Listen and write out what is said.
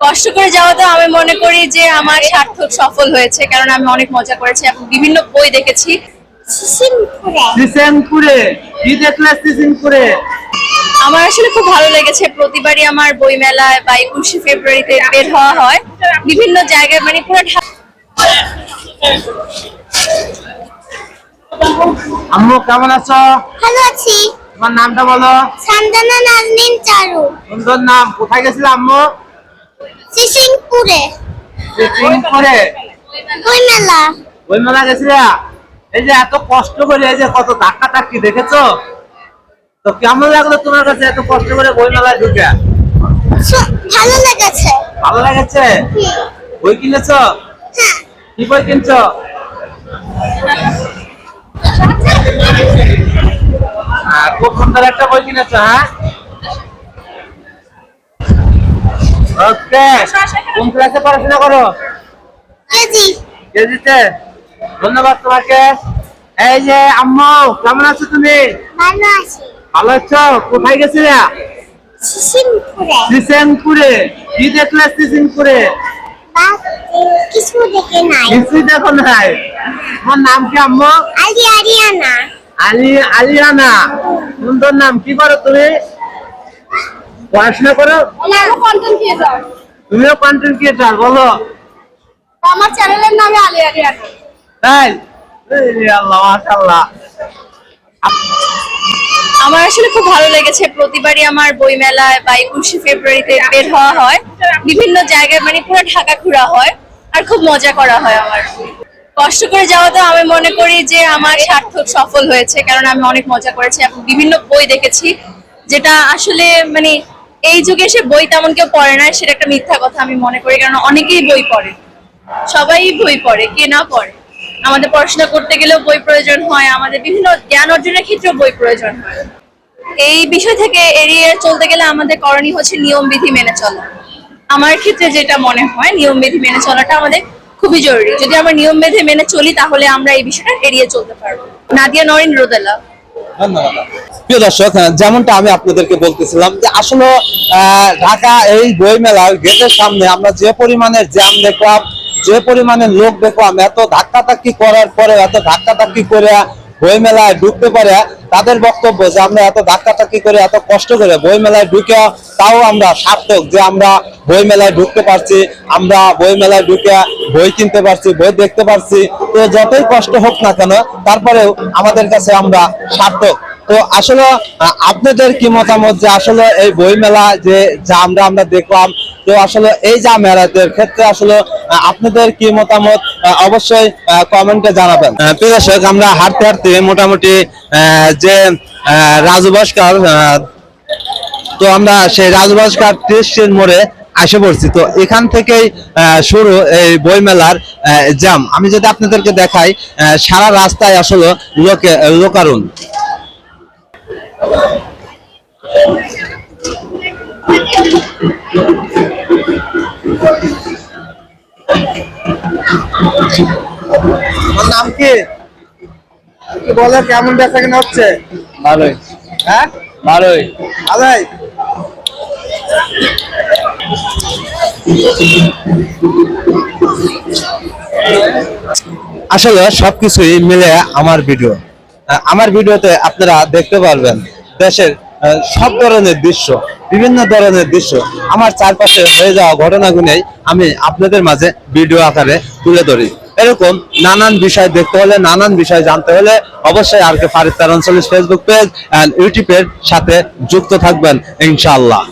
কষ্ট করে যাওয়াতে আমি মনে করি যে আমার সার্থক সফল হয়েছে কারণ আমি অনেক মজা করেছি এবং বিভিন্ন বই দেখেছি। সিসেমপুরে? কি দেখলে সিসেমপুরে? আমার আসলে খুব ভালো লেগেছে। প্রতিবারই আমার বই মেলায় বা একুশে ফেব্রুয়ারিতে বের হওয়া হয়। বিভিন্ন জায়গায় মানে পুরো ঢাকা আম্মু কেমন আছো? ভালো আছি। তোমার নামটা বলো। সান্দানা নাজনীন চারু। সুন্দর নাম। কোথায় গেছিলে আম্মু? সিসিংপুরে সিসেমপুরে বই মেলা ওই মেলা গেছিলা? এই যে এত কষ্ট করে এই যে কত ধাক্কা ধাক্কি দেখেছ? তো কেমন লাগল তোমার কাছে এত কষ্ট করে বই মেলায় ঢুকে ভালো লেগেছে। ভালো লেগেছে? বই কিনেছো? হ্যাঁ। কি বই কিনছো? হ্যাঁ, খুব সুন্দর একটা বই কিনেছো হ্যাঁ? ওকে কোন ক্লাসে পড়াশোনা করো? কেজি। কেজিতে? ধন্যবাদ তোমাকে। এই যে আম্মু কেমন আছো তুমি? ভালো আছি। ভালো আছো? কোথায় গেছিলে? সিসিংপুরে সিসেমপুরে কি দেখলে সিসেমপুরে কিছু দেখে নাই। কিছুই দেখো নাই। তোমার নাম কি আম্মু? আলি আরিয়ানা। আলি আলিয়ানা। সুন্দর নাম। কি করো তুমি? পড়াশোনা করো? তুমিও কন্টেন্ট ক্রিয়েটার বলো। আমার চ্যানেলের নামে আলী আরিয়ানা তাই? আল্লাহ মাশাআল্লাহ। আমার আসলে খুব ভালো লেগেছে প্রতিবারই আমার বই মেলায় বা একুশে ফেব্রুয়ারিতে বের হওয়া হয়। বিভিন্ন জায়গায় মানে পুরো ঢাকা ঘোরা হয় আর খুব মজা করা হয় আমার। কষ্ট করে যাওয়াতে আমি মনে করি যে আমার সার্থক সফল হয়েছে কারণ আমি অনেক মজা করেছি। এবং বিভিন্ন বই দেখেছি যেটা আসলে মানে এই যুগে এসে বই তেমন কেউ পড়ে না সেটা একটা মিথ্যা কথা আমি মনে করি, কারণ অনেকেই বই পড়ে। সবাই বই পড়ে, কে না পড়ে? আমাদের পড়াশোনা করতে গেলেও বই প্রয়োজন হয়, আমাদের বিভিন্ন জ্ঞান অর্জনের ক্ষেত্রেও বই প্রয়োজন হয়। এই বিষয় থেকে এড়িয়ে চলতে গেলে আমাদের করণীয় হচ্ছে নিয়ম, বিধি মেনে চলা। আমার ক্ষেত্রে যেটা মনে হয়, নিয়ম, বিধি মেনে চলাটা আমাদের খুবই জরুরি। যদি আমরা নিয়ম, বিধি মেনে চলি, তাহলে আমরা এই বিষয়টা এড়িয়ে চলতে পারব। নাদিয়া নরিন রোদেলা। ধন্যবাদ। প্রিয় দর্শক যেমনটা আমি আপনাদেরকে বলতেছিলাম যে আসলে ঢাকা এই বই মেলার গেটের সামনে আমরা যে পরিমাণের জ্যাম দেখলাম, যে পরিমাণের লোক দেখলাম, এত ধাক্কাধাক্কি করার পরে এত ধাক্কাধাক্কি করে বই মেলায় ঢুকতে পারে তাদের বক্তব্য যে আমরা এত ধাক্কাধাক্কি করে, এত কষ্ট করে বই মেলায় ঢুকে তাও আমরা সার্থক যে আমরা বই মেলায় ঢুকতে পারছি, আমরা বই মেলায় ঢুকে বই কিনতে পারছি, বই দেখতে পারছি। তো যতই কষ্ট হোক না কেন, তারপরেও আমাদের কাছে আমরা সার্থক। তো আসলে আপনাদের কি মতামত যে আসলে এই বই মেলা যে যা আমরা আমরা দেখলাম, তো আসলে এই যা মেলাদের ক্ষেত্রে আসলে আপনাদের কি মতামত? অবশ্যই কমেন্টে জানাবেন। প্রিয় আমরা হাঁটতে হাঁটতে মোটামুটি যে রাজু ভাস্কর তো আমরা সেই রাজবাসঘাট টেস্টের মোড়ে আসে পড়ছি। তো এখান থেকেই শুরু এই বইমেলার জ্যাম আমি যদি আপনাদেরকে দেখাই সারা রাস্তায় আসলে লোকে, লোকারুণ। তোমার নাম কি? কি বলো কেমন বেচা কেনা হচ্ছে? ভালোই। হ্যাঁ? ভালোই। ভালোই? আসলে সবকিছুই মিলে আমার ভিডিও। আমার ভিডিওতে আপনারা দেখতে পারবেন দেশের সব ধরনের দৃশ্য, বিভিন্ন ধরনের দৃশ্য আমার চারপাশে হয়ে যাওয়া ঘটনাগুলোই আমি আপনাদের মাঝে ভিডিও আকারে তুলে ধরি। এরকম নানান বিষয় দেখতে হলে, নানান বিষয় জানতে হলে অবশ্যই আর কে ফারিদ তার ফেসবুক পেজ অ্যান্ড ইউটিউবের সাথে যুক্ত থাকবেন, ইনশাআল্লাহ।